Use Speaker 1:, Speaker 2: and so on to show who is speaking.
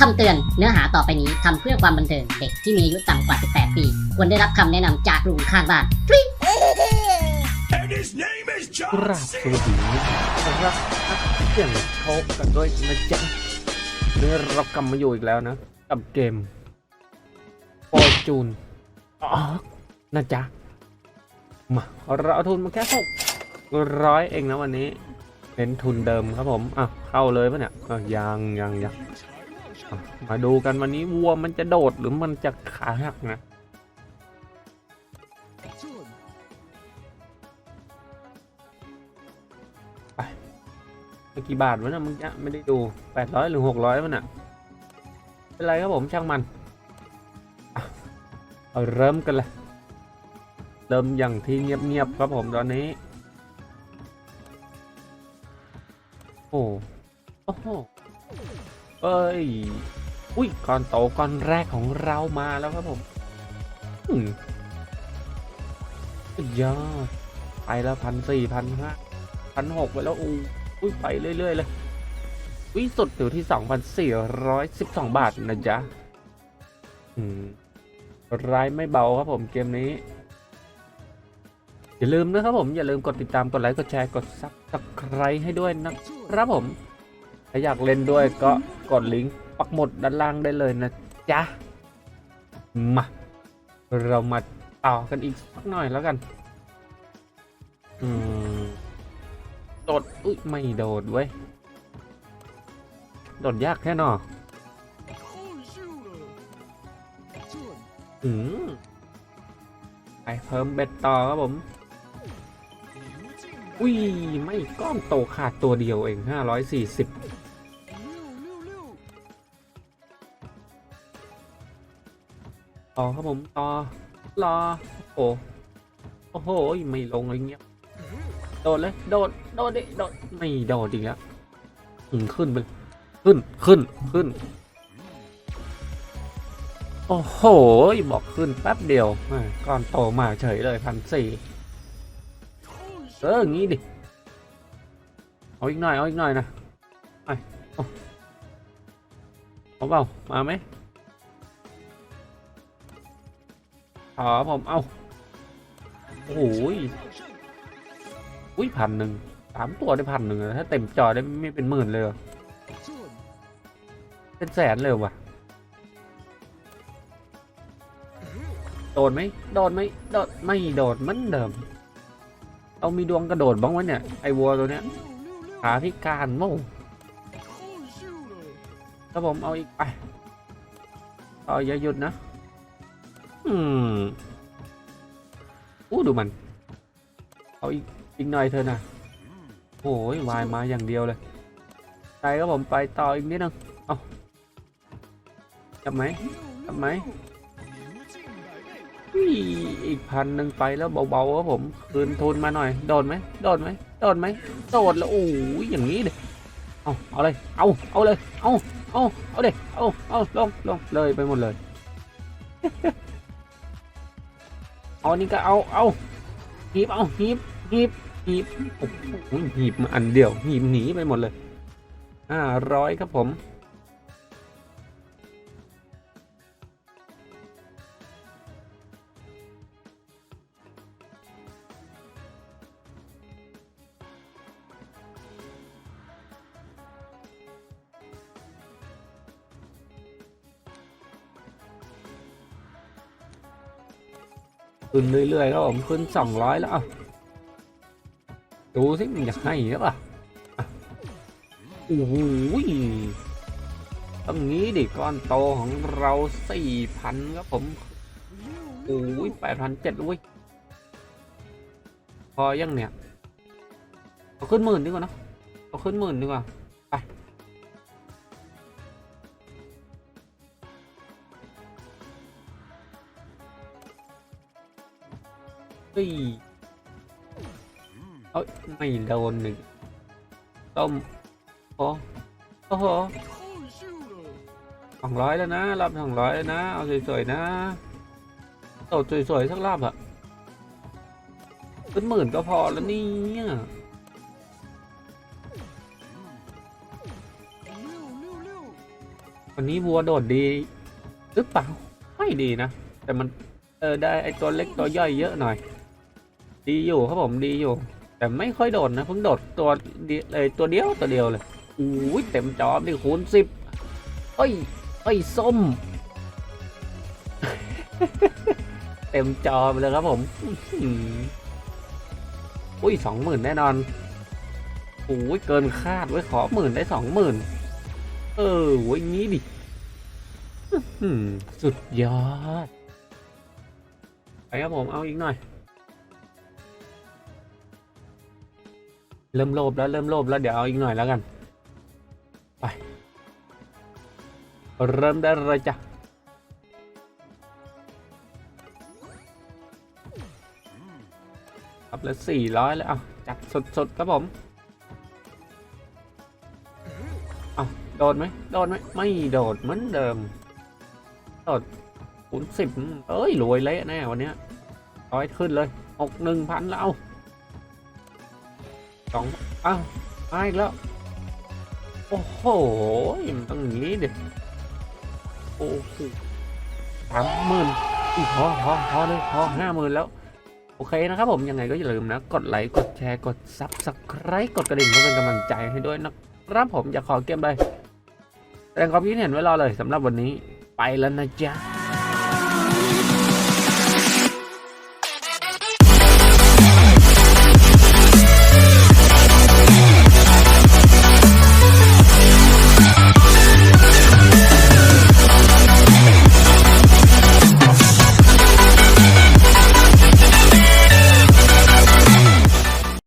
Speaker 1: คำเตือนเนื้อหาต่อไปนี้ทำเพื่อความบันเทิงเด็กที่มีอายุต่ำกว่า 18 ปี ควรได้รับคำแนะนำจากลุงข้างบ้าน
Speaker 2: And his name is
Speaker 3: ก
Speaker 2: John
Speaker 3: ราบส
Speaker 2: C.
Speaker 3: วัสดีสำหรับนักเสี่ยงโชคกันด้วยนะจ๊ะเนื้อเรากลับมาอยู่อีกแล้วนะ กับเกมฟอร์จูนอ๋อนะจ๊ะ มาเราเอาทุนมาแค่หกร้อยเองนะวันนี้เน้นทุนเดิมครับผม อะ เข้าเลยปะเนี่ยอะยังยังยังอะ มาดูกันวันนี้วัวมันจะโดดหรือมันจะขาหักนะเมื่อกี่บาทวะนี่ยมึงจะไม่ได้ดูแปดร้อยหรือหกร้อยมันอะเป็นไรครับผมช่างมันเอาเริ่มกันเลยเริ่มอย่างที่เงียบๆครับผมตอนนี้ โอ้โอ้โห เอ้ย อุ้ยก้อนโตก้อนแรกของเรามาแล้วครับผมอืมสุดยอดไปแล้วพันสี่พันห้าพันหกไปแล้วอู้อุ้ยไปเรื่อย ๆ เลยวิสุดอยู่ที่2,412บสองบาทนะจ๊ะ อืมรายไม่เบาครับผมเกมนี้ อย่าลืมนะครับผมอย่าลืมกดติดตามกดไลค์กดแชร์กดซับสไครต์ให้ด้วยนะครับผม ถ้าอยากเล่นด้วยก็กดลิงก์ปักหมดด้านล่างได้เลยนะจ๊ะ มา เรามาต่อกันอีกสักหน่อยแล้วกัน อืมโดด อุ้ย ไม่โดดเว้ย โดดยากแค่นออืมไปเพิ่มเบ็ดต่อครับผม อุ้ย ไม่ก้อนโตขาดตัวเดียวเอง540 ต่อครับผมต่อรอโอ้โหโอ้โหไม่ลงเลยเงี้ยโดดเลยโดดโดดดิโดดไม่โดดจริงแล้วขึ้นไปขึ้นขึ้นขึ้น โอ้โหบอกขึ้นแป๊บเดียวแม่ก้อนโตมาเฉยเลยพันสี่เอองี้ดิเอาอีกหน่อยเอาอีกหน่อยนะไปเอาเอาเปล่ามาไหม ขอผมเอาโอ้โหอุ้ยพันหนึ่งสามตัวได้พันหนึ่งถ้าเต็มจอได้ไม่เป็นหมื่นเลยเหรอเป็นแสนเลยว่ะโดดไหมโดดไหมโดดไม่โดดเหมือนเดิมเอามีดวงกระโดดบ้างวะเนี่ยไอวัวตัวเนี้ยขาพิการโม่ถ้าผมเอาอีกไปเออย่าหยุดนะ อืมอู้ดูมัน เอาอีกอีกหน่อยเธอะนะโอ้ยวายมาอย่างเดียวเลยไปก็ผมไปต่ออีกนิดนึงเอาจับไหมจับไหมอีกพันหนึ่งไปแล้วเบาๆครับผมคืนทุนมาหน่อย โดนไหมโดนไหมโดนไหมโดดแล้วโอ้ยอย่างนี้ดิเอาเอาเลยเอาเอาเลยเอาเอาเอาเด็เอาเอาลงลงเลยไปหมดเลย เอาอันนี้ก็เอาเอาหีบเอาหีบหีบหีบโอ้โหหีบมาอันเดียวหีบหนีไปหมดเลยห้าร้อยครับผม ขึ้นเรื่อยๆครับผมขึ้นสองร้อยแล้วดูสิมันอยากให้หรือเปล่าอะโอ้โหต้งงี้ดิก้อนโตของเราสี่พันครับผมโอ้ยแปดพันเจ็ดอุ้ยพอยังเนี่ยเอาขึ้นหมื่นดีกว่านะเอาขึ้นหมื่นดีกว่า เฮ้ยเอ้ยไม่โดนหนึ่งต้มโอ้โอ้โหสองร้อยแล้วนะรอบสองร้อยแล้วนะ เอาสวยๆนะตดสวยๆสักรอบอะเป็นหมื่นก็พอแล้วเนี่ยวันนี้วัวโดดดีหรือเปล่าไม่ดีนะ แต่มันเออได้ไอตัวเล็กตัวย่อยเยอะหน่อย ดีอยู่ครับผมดีอยู่ แต่ไม่ค่อยโดดนะเพิ่งโดดตัวเดียวเลยตัวเดียวตัวเดียวเลยอุ้ยเต็มจอนี่คูณสิบเอ้ยเอ้ยส้ม เต็มจอไปเลยครับผมอุ้ยสองหมื่นแน่นอนโอ้ยเกินคาดไว้ขอหมื่นได้สองหมื่นเออโว้ยงี้ดิสุดยอดไปครับผมเอาอีกหน่อย เริ่มโลภแล้วเริ่มโลภแล้วเดี๋ยวเอาอีกหน่อยแล้วกัน ไป เริ่มได้เลยจ้ะครับแล้วสี่ร้อยแล้วเอาจัดสดๆครับผมเอาโดดไหมโดดไหมไม่โดดเหมือนเดิมโดดคูณสิบเอ้ยรวยเละแน่วันเนี้ยร้อยขึ้นเลยหกหนึ่งพันแล้ว สองอ้าวมาอีกแล้ว โอ้โหมันต้องอย่างนี้ดิโอ้โหสามหมื่นอีกพอพอพอเลยพอห้าหมื่นแล้ว โอเคนะครับผมยังไงก็อย่าลืมนะ กดไลค์กดแชร์กดซับสไครต์กดกระดิ่งเพื่อเป็นกำลังใจให้ด้วยนะครับผมอยากขอเกมเลยแสดงความคิดเห็นไว้รอเลยสำหรับวันนี้ไปแล้วนะจ๊ะ